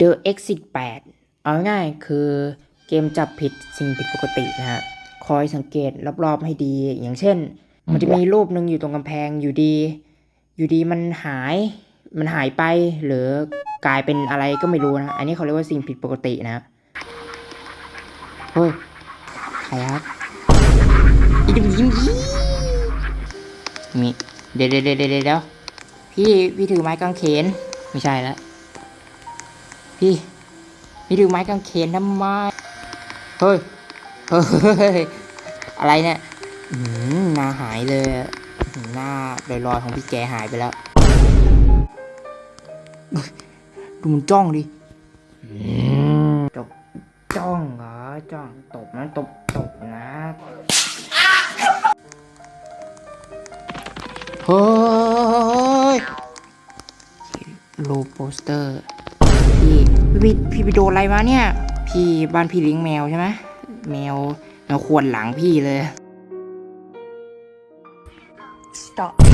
The Exit 8 เอาง่ายๆคือเกมจับผิดสิ่งผิดปกตินะฮะ คอยสังเกตรอบๆให้ดี อย่างเช่น มันจะมีรูปหนึ่งอยู่ตรงกำแพงอยู่ดี อยู่ดีมันหาย มันหายไปหรือกลายเป็นอะไรก็ไม่รู้นะ อันนี้เขาเรียกว่าสิ่งผิดปกตินะเฮ้ยใครครับอีดิมยิ้มยิ้มมีเดี๋ยวเดี๋ยวเดี๋ยวเดี๋ยวเดี๋ยวพี่พี่ถือไม้กางเขน ไม่ใช่แล้ว พี่พี่ถือไม้กางเขนทำไมเฮ้ยเฮ้ยอะไรเนี่ยอืมหน้าหายเลยหน้าลอยๆของพี่แกหายไปแล้ว ดูมันจ้องดิอืมจบจ้องเหรอจ้องตบนะตบตบนะเฮ้ยโลโปสเตอร์ พี่พี่ไปโดนอะไรมาเนี่ย พี่บ้านพี่เลี้ยงแมวใช่ไหมแมวแมวควนหลังพี่เลย Stop.